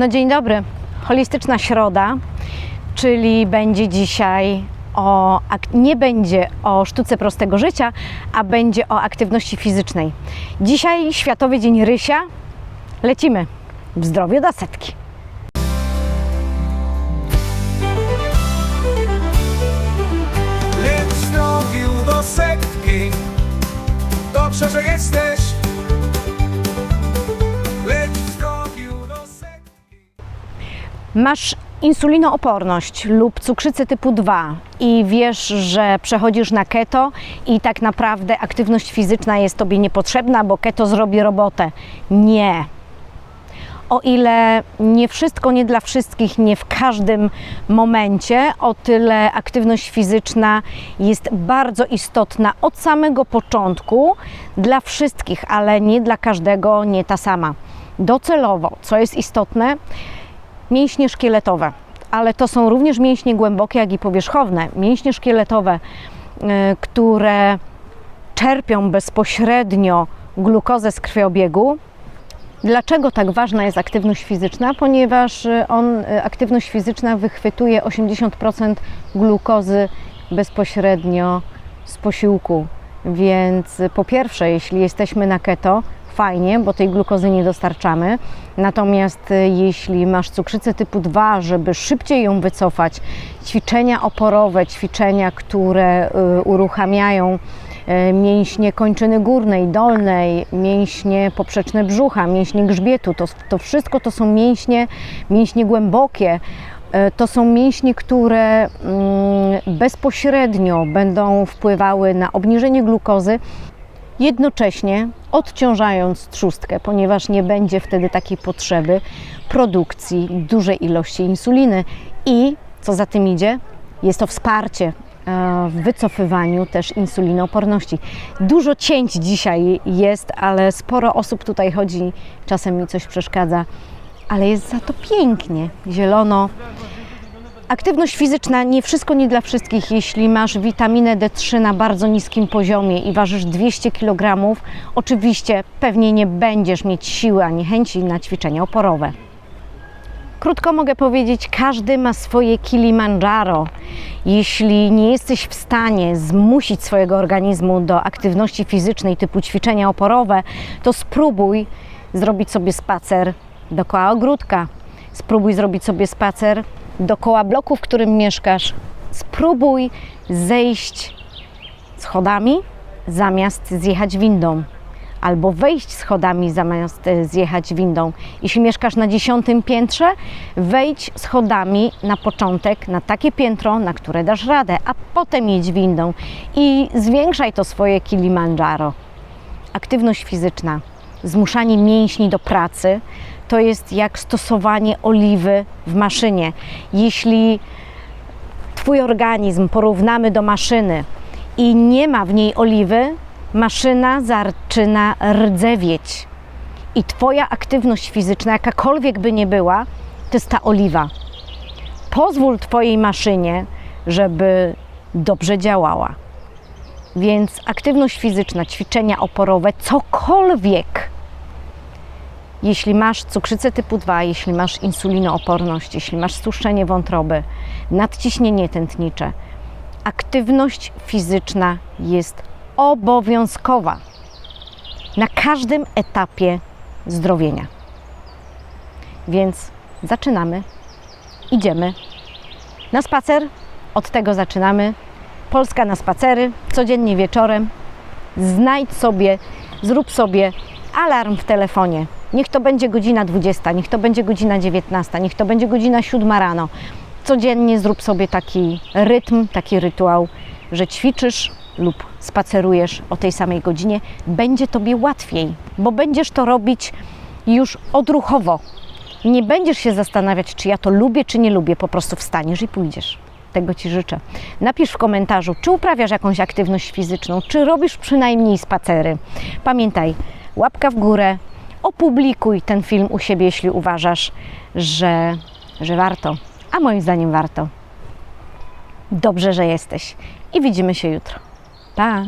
No dzień dobry. Holistyczna środa, czyli będzie dzisiaj o nie będzie o sztuce prostego życia, a będzie o aktywności fizycznej. Dzisiaj Światowy Dzień Rysia. Lecimy w zdrowiu do setki. Lecz zdrowiu do setki Dobrze, że jesteś Masz insulinooporność lub cukrzycę typu 2 i wiesz, że przechodzisz na keto i tak naprawdę aktywność fizyczna jest Tobie niepotrzebna, bo keto zrobi robotę. Nie. O ile nie wszystko, nie dla wszystkich, nie w każdym momencie, o tyle aktywność fizyczna jest bardzo istotna od samego początku dla wszystkich, ale nie dla każdego, nie ta sama. Docelowo, co jest istotne, mięśnie szkieletowe, ale to są również mięśnie głębokie, jak i powierzchowne. Mięśnie szkieletowe, y, które czerpią bezpośrednio glukozę z krwiobiegu. Dlaczego tak ważna jest aktywność fizyczna? Ponieważ y, on, y, aktywność fizyczna wychwytuje 80% glukozy bezpośrednio z posiłku. Więc po pierwsze, jeśli jesteśmy na keto, fajnie, bo tej glukozy nie dostarczamy. Natomiast y, jeśli masz cukrzycę typu 2, żeby szybciej ją wycofać, ćwiczenia oporowe, ćwiczenia, które y, uruchamiają y, mięśnie kończyny górnej, dolnej, mięśnie poprzeczne brzucha, mięśnie grzbietu, to, to wszystko to są mięśnie, mięśnie głębokie, to są mięśnie, które mm, bezpośrednio będą wpływały na obniżenie glukozy, jednocześnie odciążając trzustkę, ponieważ nie będzie wtedy takiej potrzeby produkcji dużej ilości insuliny i co za tym idzie, jest to wsparcie e, w wycofywaniu też insulinooporności. Dużo cięć dzisiaj jest, ale sporo osób tutaj chodzi, czasem mi coś przeszkadza, ale jest za to pięknie, zielono. Aktywność fizyczna nie wszystko nie dla wszystkich. Jeśli masz witaminę D3 na bardzo niskim poziomie i ważysz 200 kg, oczywiście pewnie nie będziesz mieć siły ani chęci na ćwiczenia oporowe. Krótko mogę powiedzieć, każdy ma swoje Kilimandżaro. Jeśli nie jesteś w stanie zmusić swojego organizmu do aktywności fizycznej typu ćwiczenia oporowe, to spróbuj zrobić sobie spacer dookoła ogródka. Spróbuj zrobić sobie spacer dookoła bloku, w którym mieszkasz. Spróbuj zejść schodami zamiast zjechać windą albo wejść schodami zamiast e, zjechać windą. Jeśli mieszkasz na dziesiątym piętrze, wejdź schodami na początek na takie piętro, na które dasz radę, a potem jedź windą i zwiększaj to swoje Kilimandżaro. Aktywność fizyczna, zmuszanie mięśni do pracy, to jest jak stosowanie oliwy w maszynie. Jeśli Twój organizm porównamy do maszyny i nie ma w niej oliwy, maszyna zaczyna rdzewieć. I Twoja aktywność fizyczna, jakakolwiek by nie była, to jest ta oliwa. Pozwól Twojej maszynie, żeby dobrze działała. Więc aktywność fizyczna, ćwiczenia oporowe, cokolwiek jeśli masz cukrzycę typu 2, jeśli masz insulinooporność, jeśli masz stłuszczenie wątroby, nadciśnienie tętnicze, aktywność fizyczna jest obowiązkowa na każdym etapie zdrowienia. Więc zaczynamy, idziemy na spacer, od tego zaczynamy. Polska na spacery, codziennie wieczorem. Znajdź sobie, zrób sobie alarm w telefonie. Niech to będzie godzina 20, niech to będzie godzina 19, niech to będzie godzina 7 rano. Codziennie zrób sobie taki rytm, taki rytuał, że ćwiczysz lub spacerujesz o tej samej godzinie. Będzie Tobie łatwiej, bo będziesz to robić już odruchowo. Nie będziesz się zastanawiać, czy ja to lubię, czy nie lubię. Po prostu wstaniesz i pójdziesz. Tego Ci życzę. Napisz w komentarzu, czy uprawiasz jakąś aktywność fizyczną, czy robisz przynajmniej spacery. Pamiętaj, łapka w górę, opublikuj ten film u siebie, jeśli uważasz, że, że warto. A moim zdaniem warto. Dobrze, że jesteś. I widzimy się jutro. Pa!